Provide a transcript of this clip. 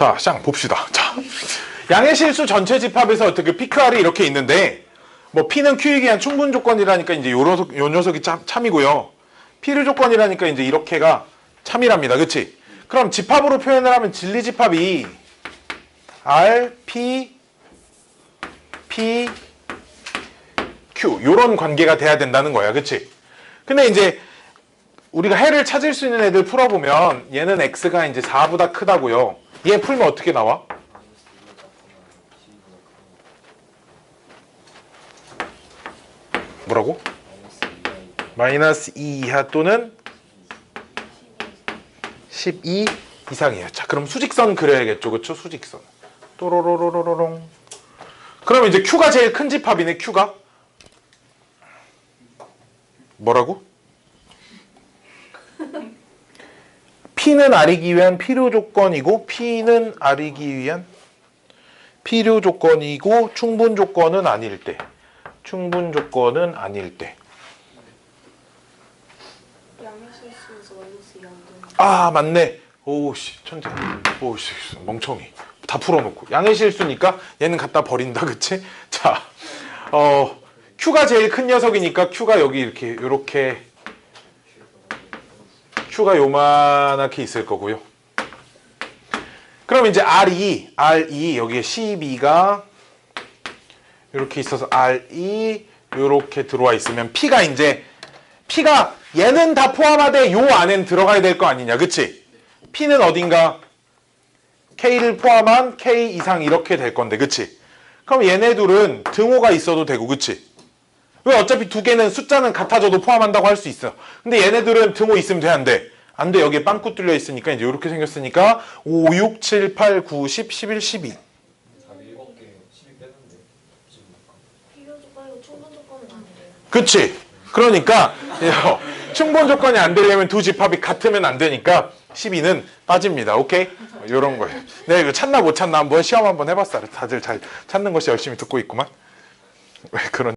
자, 쌍 봅시다. 자, 양의 실수 전체 집합에서 어떻게 피크R이 이렇게 있는데 뭐 P는 Q이기 위한 충분 조건이라니까 이제 요 녀석, 요 녀석이 참, 참이고요. P를 조건이라니까 이제 이렇게가 참이랍니다. 그치? 그럼 집합으로 표현을 하면 진리 집합이 R, P, P, Q 요런 관계가 돼야 된다는 거야. 그치? 근데 이제 우리가 해를 찾을 수 있는 애들 풀어보면 얘는 x가 이제 4보다 크다고요. 얘 풀면 어떻게 나와? 뭐라고? 마이너스 2 이하 또는 12 이상이에요. 자, 그럼 수직선 그려야겠죠. 그쵸? 수직선. 또로로로로롱. 그럼 이제 Q가 제일 큰 집합이네, Q가. 뭐라고? P는 R이기 위한 필요 조건이고 P는 R이기 위한 필요 조건이고 충분 조건은 아닐 때. 충분 조건은 아닐 때. 양의 실수에서 마이너스 2안 되는 아 맞네. 오씨. 천재. 오씨. 멍청이. 다 풀어놓고. 양의 실수니까 얘는 갖다 버린다 그치? 자 어 Q가 제일 큰 녀석이니까 Q가 여기 이렇게 이렇게 Q가 요만하게 있을 거고요 그럼 이제 R2 R2 여기에 12가 이렇게 있어서 R2 이렇게 들어와 있으면 P가 이제 P가 얘는 다 포함하되 요 안엔 들어가야 될 거 아니냐 그치? P는 어딘가 K를 포함한 K 이상 이렇게 될 건데 그치? 그럼 얘네 둘은 등호가 있어도 되고 그치? 왜 어차피 두 개는 숫자는 같아져도 포함한다고 할 수 있어 근데 얘네들은 등호 있으면 돼 안 돼? 안 돼 여기에 빵꾸 뚫려 있으니까 이제 이렇게 생겼으니까 5, 6, 7, 8, 9, 10, 11, 12 답이 7개 10이 뺐는데 지금 약간 필요 조건이고 충분 조건은 안 돼요. 그치? 그러니까 어, 충분 조건이 안 되려면 두 집합이 같으면 안 되니까 12는 빠집니다. 오케이? 이런 거예요. 내가 이거 찾나 못 찾나 한번 시험 한번 해봤어. 다들 잘 찾는 것이 열심히 듣고 있구만. 왜 그런